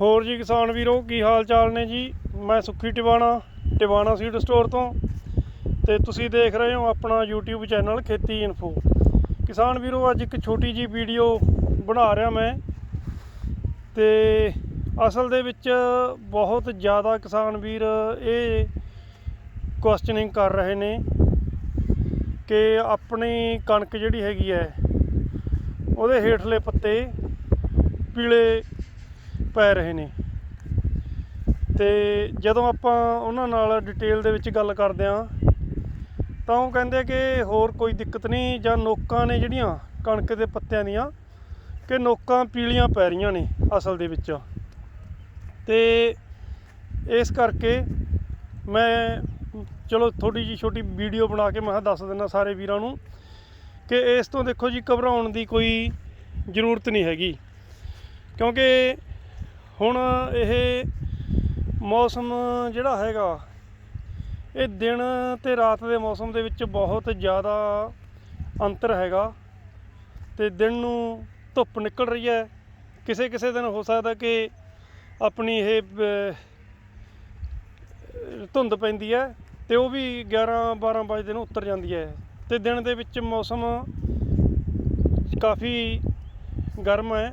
ਹੋਰ ਜੀ ਕਿਸਾਨ ਵੀਰੋ, ਕੀ ਹਾਲ ਚਾਲ ਨੇ ਜੀ? ਮੈਂ ਸੁੱਖੀ ਟਿਵਾਣਾ ਟਿਵਾਣਾ ਸੀਡ ਸਟੋਰ ਤੋਂ। ਤੇ ਤੁਸੀਂ ਦੇਖ ਰਹੇ ਹੋ ਆਪਣਾ YouTube ਚੈਨਲ ਖੇਤੀ ਇਨਫੋ ਕਿਸਾਨ ਵੀਰੋ, ਅੱਜ ਇੱਕ ਛੋਟੀ ਜੀ ਵੀਡੀਓ ਬਣਾ ਰਿਹਾ ਮੈਂ। ਤੇ ਅਸਲ ਦੇ ਵਿੱਚ ਬਹੁਤ ਜ਼ਿਆਦਾ ਕਿਸਾਨ ਵੀਰ ਇਹ ਕੁਐਸਚਨਿੰਗ ਕਰ ਰਹੇ ਨੇ ਕਿ ਆਪਣੀ ਕਣਕ ਜਿਹੜੀ ਹੈਗੀ ਹੈ, ਉਹਦੇ ਹੇਠਲੇ ਪੱਤੇ ਪੀਲੇ ਪੈ ਰਹੇ ਨੇ। ਤੇ ਜਦੋਂ ਆਪਾਂ ਉਹਨਾਂ ਨਾਲ ਡਿਟੇਲ ਦੇ ਵਿੱਚ ਗੱਲ ਕਰਦੇ ਆਂ ਤਾਂ ਉਹ ਕਹਿੰਦੇ ਕਿ ਹੋਰ ਕੋਈ ਦਿੱਕਤ ਨਹੀਂ ਜਾਂ ਨੋਕਾਂ ਨੇ ਜਿਹੜੀਆਂ ਕਣਕ ਦੇ ਪੱਤਿਆਂ ਦੀਆਂ, ਕਿ ਨੋਕਾਂ ਪੀਲੀਆਂ ਪੈ ਰਹੀਆਂ ਨੇ ਅਸਲ ਦੇ ਵਿੱਚ। ਤੇ ਇਸ ਕਰਕੇ ਮੈਂ ਚਲੋ ਥੋੜੀ ਜੀ ਛੋਟੀ ਵੀਡੀਓ ਬਣਾ ਕੇ ਮੈਂ ਕਿਹਾ ਦੱਸ ਦਿੰਦਾ ਸਾਰੇ ਵੀਰਾਂ ਨੂੰ ਕਿ ਇਸ ਤੋਂ ਦੇਖੋ ਜੀ, ਘਬਰਾਉਣ ਦੀ ਕੋਈ ਜ਼ਰੂਰਤ ਨਹੀਂ ਹੈਗੀ। ਕਿਉਂਕਿ ਹੁਣ ਇਹ ਮੌਸਮ ਜਿਹੜਾ ਹੈਗਾ, ਇਹ ਦਿਨ ਤੇ ਰਾਤ ਦੇ ਮੌਸਮ ਦੇ ਵਿੱਚ ਬਹੁਤ ਜ਼ਿਆਦਾ ਅੰਤਰ ਹੈਗਾ ਤੇ ਦਿਨ ਨੂੰ ਧੁੱਪ ਨਿਕਲ ਰਹੀ ਹੈ। ਕਿਸੇ ਕਿਸੇ ਦਿਨ ਹੋ ਸਕਦਾ ਕਿ ਆਪਣੀ ਇਹ ਧੁੰਦ ਪੈਂਦੀ ਹੈ ਤੇ ਉਹ ਵੀ 11 12 ਵਜੇ ਨੂੰ ਉਤਰ ਜਾਂਦੀ ਹੈ ਤੇ ਦਿਨ ਦੇ ਵਿੱਚ ਮੌਸਮ ਕਾਫੀ ਗਰਮ ਹੈ।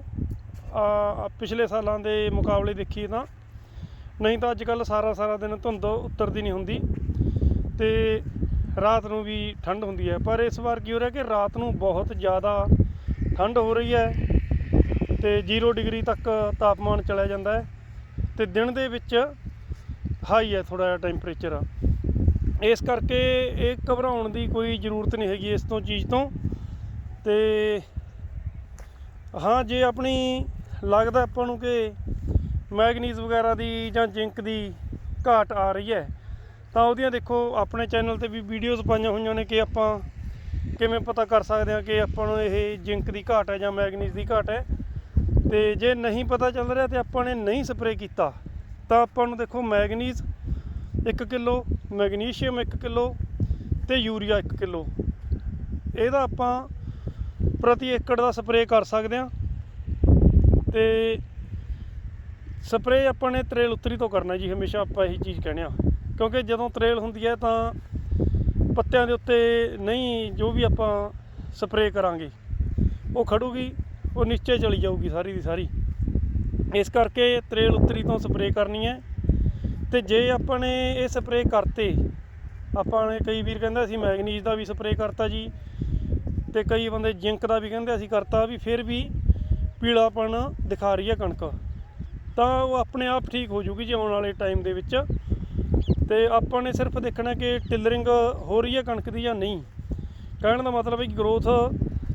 ਪਿਛਲੇ ਸਾਲਾਂ ਦੇ ਮੁਕਾਬਲੇ ਦੇਖੀਏ ਤਾਂ, ਨਹੀਂ ਤਾਂ ਅੱਜ ਕੱਲ ਸਾਰਾ ਸਾਰਾ ਦਿਨ ਧੁੰਦ ਉਤਰਦੀ ਨਹੀਂ ਹੁੰਦੀ ਤੇ ਰਾਤ ਨੂੰ ਵੀ ਠੰਡ ਹੁੰਦੀ ਹੈ। ਪਰ ਇਸ ਵਾਰ ਕੀ ਹੋ ਰਿਹਾ ਕਿ ਰਾਤ ਨੂੰ ਬਹੁਤ ਜ਼ਿਆਦਾ ਠੰਡ ਹੋ ਰਹੀ ਹੈ ਤੇ 0 ਡਿਗਰੀ ਤੱਕ ਤਾਪਮਾਨ ਚਲਾ ਜਾਂਦਾ ਹੈ ਤੇ ਦਿਨ ਦੇ ਵਿੱਚ ਹਾਈ ਹੈ ਥੋੜਾ ਜਿਹਾ ਟੈਂਪਰੇਚਰ ਇਸ ਕਰਕੇ ਇਹ ਘਬਰਾਉਣ ਦੀ ਕੋਈ ਜ਼ਰੂਰਤ ਨਹੀਂ ਹੈਗੀ ਇਸ ਤੋਂ, ਚੀਜ਼ ਤੋਂ। ਤੇ ਹਾਂ, ਜੇ ਆਪਣੀ ਲੱਗਦਾ ਆਪਾਂ ਨੂੰ ਕਿ ਮੈਗਨੀਜ਼ ਵਗੈਰਾ ਦੀ ਜਾਂ ਜ਼ਿੰਕ ਦੀ ਘਾਟ ਆ ਰਹੀ ਹੈ। ਤਾਂ ਉਹਦੀਆਂ ਦੇਖੋ, ਆਪਣੇ ਚੈਨਲ ਤੇ ਵੀ ਵੀਡੀਓਜ਼ ਪਾਈਆਂ ਹੋਈਆਂ ਨੇ ਕਿ ਆਪਾਂ ਕਿਵੇਂ ਪਤਾ ਕਰ ਸਕਦੇ ਹਾਂ ਕਿ ਆਪਾਂ ਨੂੰ ਇਹ ਜ਼ਿੰਕ ਦੀ ਘਾਟ ਹੈ ਜਾਂ ਮੈਗਨੀਜ਼ ਦੀ ਘਾਟ ਹੈ। ਤੇ ਜੇ ਨਹੀਂ ਪਤਾ ਚੱਲ ਰਿਹਾ ਤੇ ਆਪਾਂ ਨੇ ਨਹੀਂ ਸਪਰੇਅ ਕੀਤਾ, ਤਾਂ ਆਪਾਂ ਨੂੰ ਦੇਖੋ ਮੈਗਨੀਜ਼ 1 ਕਿਲੋ, ਮੈਗਨੀਸ਼ੀਅਮ 1 ਕਿਲੋ ਤੇ ਯੂਰੀਆ 1 ਕਿਲੋ। ਇਹਦਾ ਆਪਾਂ ਪ੍ਰਤੀ ਏਕੜ ਦਾ ਸਪਰੇਅ ਕਰ ਸਕਦੇ ਹਾਂ। ਤੇ ਸਪਰੇਅ ਆਪਾਂ ਨੇ ਤਰੇਲ ਉੱਤਰੀ ਤੋਂ ਕਰਨਾ ਜੀ, ਹਮੇਸ਼ਾ ਆਪਾਂ ਇਹੀ ਚੀਜ਼ ਕਹਿੰਦੇ ਆ ਕਿਉਂਕਿ ਜਦੋਂ ਤਰੇਲ ਹੁੰਦੀ ਹੈ ਤਾਂ ਪੱਤਿਆਂ ਦੇ ਉੱਤੇ ਨਹੀਂ, ਜੋ ਵੀ ਆਪਾਂ ਸਪਰੇਅ ਕਰਾਂਗੇ, ਉਹ ਖੜੂਗੀ, ਉਹ ਨੀਚੇ ਚਲੀ ਜਾਊਗੀ ਸਾਰੀ ਦੀ ਸਾਰੀ। ਇਸ ਕਰਕੇ ਤਰੇਲ ਉੱਤਰੀ ਤੋਂ ਸਪਰੇਅ ਕਰਨੀ ਹੈ। ਤੇ ਜੇ ਆਪਾਂ ਨੇ ਇਹ ਸਪਰੇਅ ਕਰਤੇ, ਆਪਾਂ ਨੇ ਕਈ ਵੀਰ ਕਹਿੰਦੇ ਅਸੀਂ ਮੈਗਨੀਜ਼ ਦਾ ਵੀ ਸਪਰੇਅ ਕਰਤਾ ਜੀ, ਤੇ ਕਈ ਬੰਦੇ ਜ਼ਿੰਕ ਦਾ ਵੀ ਕਹਿੰਦੇ ਅਸੀਂ ਕਰਤਾ ਵੀ, ਫਿਰ ਵੀ ਪੀਲਾਪਣ ਦਿਖਾ ਰਹੀ ਹੈ ਕਣਕ। ਤਾਂ ਉਹ ਆਪਣੇ ਆਪ ਠੀਕ ਹੋ ਜੂਗੀ ਜੀ ਆਉਣ ਵਾਲੇ ਟਾਈਮ ਦੇ ਵਿੱਚ। ਤੇ ਆਪਾਂ ਨੇ ਸਿਰਫ ਦੇਖਣਾ ਕਿ ਟਿਲਰਿੰਗ ਹੋ ਰਹੀ ਹੈ ਕਣਕ ਦੀ ਜਾਂ ਨਹੀਂ। ਕਹਿਣ ਦਾ ਮਤਲਬ ਹੈ ਕਿ ਗਰੋਥ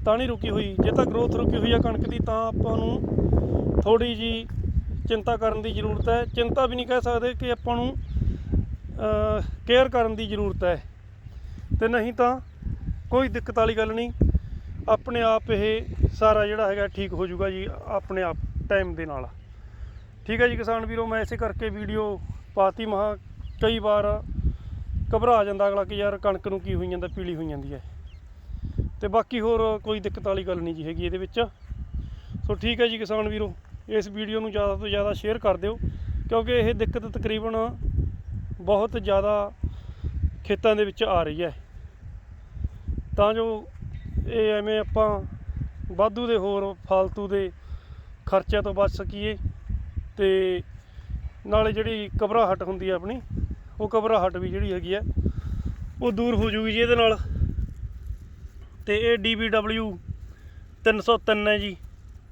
ਤਾਂ ਨਹੀਂ ਰੁਕੀ ਹੋਈ। ਜੇ ਤਾਂ ਗਰੋਥ ਰੁਕੀ ਹੋਈ ਹੈ ਕਣਕ ਦੀ, ਤਾਂ ਆਪਾਂ ਨੂੰ ਥੋੜੀ ਜੀ ਚਿੰਤਾ ਕਰਨ ਦੀ ਜ਼ਰੂਰਤ ਹੈ। ਚਿੰਤਾ ਵੀ ਨਹੀਂ ਕਹਿ ਸਕਦੇ ਕਿ ਆਪਾਂ ਨੂੰ ਕੇਅਰ ਕਰਨ ਦੀ ਜ਼ਰੂਰਤ ਹੈ। ਤੇ ਨਹੀਂ ਤਾਂ ਕੋਈ ਦਿੱਕਤ ਵਾਲੀ ਗੱਲ ਨਹੀਂ। ਆਪਣੇ ਆਪ ਇਹ ਸਾਰਾ ਜਿਹੜਾ ਹੈਗਾ ਠੀਕ ਹੋ ਜਾਊਗਾ ਜੀ, ਆਪਣੇ ਆਪ ਟਾਈਮ ਦੇ ਨਾਲ। ਠੀਕ ਹੈ ਜੀ ਕਿਸਾਨ ਵੀਰੋ, ਮੈਂ ਇਸੇ ਕਰਕੇ ਵੀਡੀਓ ਪਾਤੀ ਮਹਾ ਕਈ ਵਾਰ ਘਬਰਾ ਜਾਂਦਾ ਅਗਲਾ ਕਿ ਯਾਰ ਕਣਕ ਨੂੰ ਕੀ ਹੋਈ ਜਾਂਦਾ, ਪੀਲੀ ਹੋਈ ਜਾਂਦੀ ਹੈ। ਤੇ ਬਾਕੀ ਹੋਰ ਕੋਈ ਦਿੱਕਤ ਵਾਲੀ ਗੱਲ ਨਹੀਂ ਜੀ ਹੈਗੀ ਇਹਦੇ ਵਿੱਚ। ਸੋ ਠੀਕ ਹੈ ਜੀ ਕਿਸਾਨ ਵੀਰੋ, ਇਸ ਵੀਡੀਓ ਨੂੰ ਜ਼ਿਆਦਾ ਤੋਂ ਜ਼ਿਆਦਾ ਸ਼ੇਅਰ ਕਰ ਦਿਓ, ਕਿਉਂਕਿ ਇਹ ਦਿੱਕਤ ਤਕਰੀਬਨ ਬਹੁਤ ਜ਼ਿਆਦਾ ਖੇਤਾਂ ਦੇ ਵਿੱਚ ਆ ਰਹੀ ਹੈ। ਤਾਂ ਜੋ ਇਹ ਐਵੇਂ ਆਪਾਂ ਵਾਧੂ ਦੇ ਹੋਰ ਫालतू ਦੇ ਖਰਚਿਆਂ ਤੋਂ ਬਚ ਸਕੀਏ ਤੇ ਨਾਲੇ ਜਿਹੜੀ ਘਬਰਾਹਟ ਹੁੰਦੀ ਹੈ ਆਪਣੀ, ਉਹ ਘਬਰਾਹਟ ਵੀ ਜਿਹੜੀ ਹੈਗੀ ਹੈ ਉਹ ਦੂਰ ਹੋ ਜੂਗੀ ਜੀ ਇਹਦੇ ਨਾਲ। ਤੇ ਇਹ DBW 303 ਹੈ ਜੀ,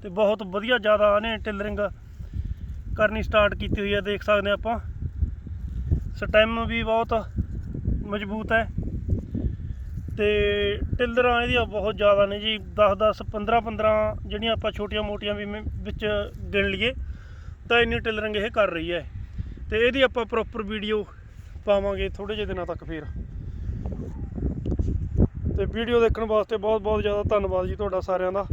ਤੇ ਬਹੁਤ ਵਧੀਆ ਜ਼ਿਆਦਾ ਇਹਨੇ ਟਿਲਰਿੰਗ ਕਰਨੀ ਸਟਾਰਟ ਕੀਤੀ ਹੋਈ ਹੈ ਦੇਖ ਸਕਦੇ ਹਾਂ ਆਪਾਂ। ਸਟੈਮ ਵੀ ਬਹੁਤ ਮਜ਼ਬੂਤ ਹੈ। ਤੇ ਟਿਲਰਾਂ ਇਹਦੀਆਂ ਬਹੁਤ ਜ਼ਿਆਦਾ ਨੇ ਜੀ 10 10 15 15 ਜਿਹੜੀਆਂ ਆਪਾਂ ਛੋਟੀਆਂ ਮੋਟੀਆਂ ਵੀ ਮੈਂ ਵਿੱਚ ਗਿਣ ਲਈਏ, ਤਾਂ ਇੰਨੀ ਟਿਲਰਿੰਗ ਇਹ ਕਰ ਰਹੀ ਹੈ। ਤੇ ਇਹਦੀ ਆਪਾਂ ਪ੍ਰੋਪਰ ਵੀਡੀਓ ਪਾਵਾਂਗੇ ਥੋੜੇ ਜਿਹੇ ਦਿਨਾਂ ਤੱਕ ਫੇਰ। ਤੇ ਵੀਡੀਓ ਦੇਖਣ ਵਾਸਤੇ ਬਹੁਤ ਬਹੁਤ ਜ਼ਿਆਦਾ ਧੰਨਵਾਦ ਜੀ ਤੁਹਾਡਾ ਸਾਰਿਆਂ ਦਾ।